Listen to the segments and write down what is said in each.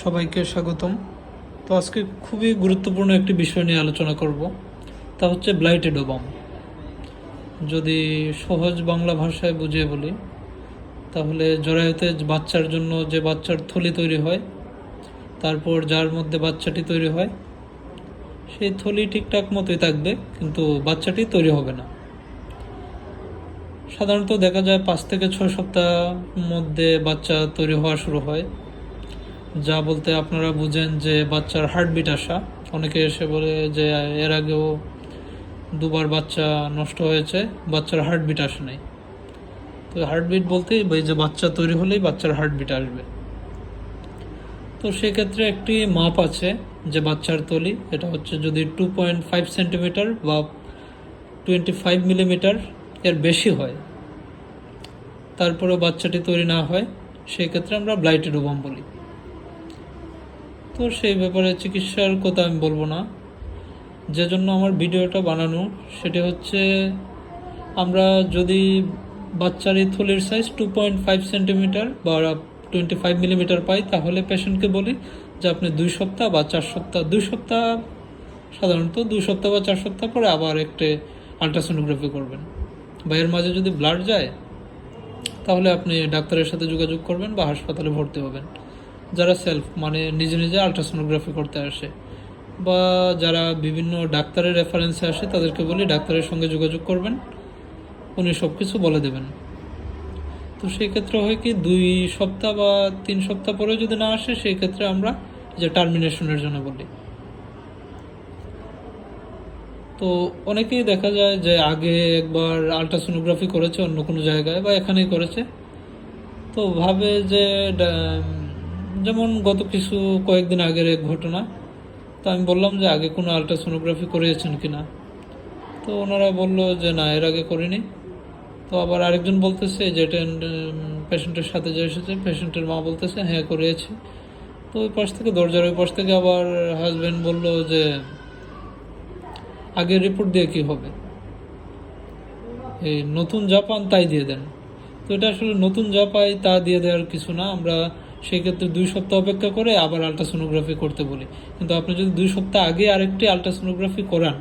সবাইকে স্বাগতম। তো আজকে খুবই গুরুত্বপূর্ণ একটি বিষয় নিয়ে আলোচনা করব, তা হচ্ছে ব্লাইটেড ওবাম যদি সহজ বাংলা ভাষায় বুঝিয়ে বলি, তাহলে জরায়ুতে বাচ্চার জন্য যে বাচ্চার থলি তৈরি হয়, তারপর যার মধ্যে বাচ্চাটি তৈরি হয়, সেই থলি ঠিকঠাক মতোই থাকবে, কিন্তু বাচ্চাটি তৈরি হবে না। সাধারণত দেখা যায় পাঁচ থেকে ছয় সপ্তাহ মধ্যে বাচ্চা তৈরি হওয়া শুরু হয়। যা বলতে আপনারা বুঝেন যে বাচ্চার হার্টবিট আসা। অনেকে এসে বলে যে, এর আগেও দুবার বাচ্চা নষ্ট হয়েছে, বাচ্চার হার্টবিট আসে নাই। তো হার্টবিট বলতে এই যে বাচ্চা তৈরি হলেই বাচ্চার হার্টবিট আসবে। তো সেক্ষেত্রে একটি মাপ আছে যে বাচ্চার তলি, এটা হচ্ছে যদি টু পয়েন্ট ফাইভ সেন্টিমিটার বা টোয়েন্টি ফাইভ মিলিমিটার এর বেশি হয়, তারপরেও বাচ্চাটি তৈরি না হয়, সেক্ষেত্রে আমরা ব্লাইটেড ওভাম বলি। তো সেই ব্যাপারে চিকিৎসার কথা আমি বলব না। যে জন্য আমার ভিডিওটা বানানো, সেটি হচ্ছে আমরা যদি বাচ্চার এই থলির size two point five centimetre বা টোয়েন্টি ফাইভ মিলিমিটার পাই, তাহলে পেশেন্টকে বলি যে আপনি দুই সপ্তাহ বা চার সপ্তাহ, দুই সপ্তাহ, সাধারণত দুই সপ্তাহ বা চার সপ্তাহ পরে আবার একটি আলট্রাসোনোগ্রাফি করবেন। বা এর মাঝে যদি ব্লাড যায়, তাহলে আপনি ডাক্তারের সাথে যোগাযোগ করবেন বা হাসপাতালে ভর্তি হবেন। যারা সেলফ মানে নিজে নিজে আলট্রাসোনোগ্রাফি করতে আসে, বা যারা বিভিন্ন ডাক্তারের রেফারেন্সে আসে, তাদেরকে বলি ডাক্তারের সঙ্গে যোগাযোগ করবেন, উনি সব কিছু বলে দেবেন। তো সেই ক্ষেত্রে হয় কি, দুই সপ্তাহ বা তিন সপ্তাহ পরে যদি না আসে, সেই ক্ষেত্রে আমরা যে টার্মিনেশনের জন্য বলি। তো অনেকেই দেখা যায় যে আগে একবার আলট্রাসোনোগ্রাফি করেছে অন্য কোনো জায়গায় বা এখানেই করেছে, তো ভাবে যে যেমন গত কিছু কয়েকদিন আগের এক ঘটনা, তো আমি বললাম যে আগে কোনো আলট্রাসোনোগ্রাফি করিয়েছেন কি না তো ওনারা বলল যে না, এর আগে করিনি। তো আবার আরেকজন বলতেছে যে পেশেন্টের সাথে যে এসেছে পেশেন্টের মা বলতেছে হ্যাঁ করিয়েছি। তো ওই পাশ থেকে, দরজার ওই পাশ থেকে আবার হাজব্যান্ড বলল যে, আগের রিপোর্ট দিয়ে কি হবে? এই নতুন জাপান তাই দিয়ে দেন। তো এটা আসলে নতুন যা পাই তা দিয়ে দেওয়ার কিছু না। আমরা সেই ক্ষেত্রে দুই সপ্তাহ অপেক্ষা করে আবার আলট্রাসোনোগ্রাফি করতে বলি। কিন্তু আপনি যদি দুই সপ্তাহ আগে আরেকটি আলট্রাসোনোগ্রাফি করান,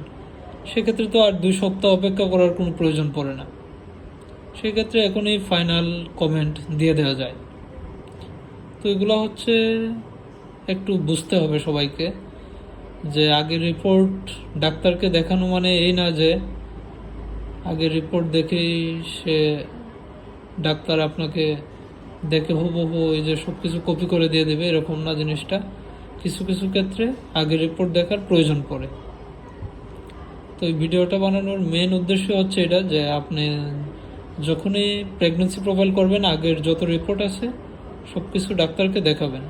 সেক্ষেত্রে তো আর দুই সপ্তাহ অপেক্ষা করার কোনো প্রয়োজন পড়ে না। সেক্ষেত্রে এখনই ফাইনাল কমেন্ট দিয়ে দেওয়া যায়। তো এগুলো হচ্ছে একটু বুঝতে হবে সবাইকে যে আগের রিপোর্ট ডাক্তারকে দেখানো মানে এই না যে আগের রিপোর্ট দেখেই সে ডাক্তার আপনাকে দেখে হুবহু এই যে সব কিছু কপি করে দিয়ে দেবে, এরকম না জিনিসটা। কিছু কিছু ক্ষেত্রে আগের রিপোর্ট দেখার প্রয়োজন পড়ে। তো এই ভিডিওটা বানানোর মেন উদ্দেশ্য হচ্ছে এটা যে আপনি যখনই প্রেগনেন্সি প্রোফাইল করবেন, আগের যত রিপোর্ট আছে সব কিছু ডাক্তারকে দেখাবেন।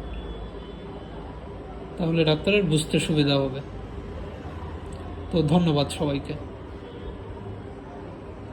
তাহলে ডাক্তারের বুঝতে সুবিধা হবে। তো ধন্যবাদ সবাইকে।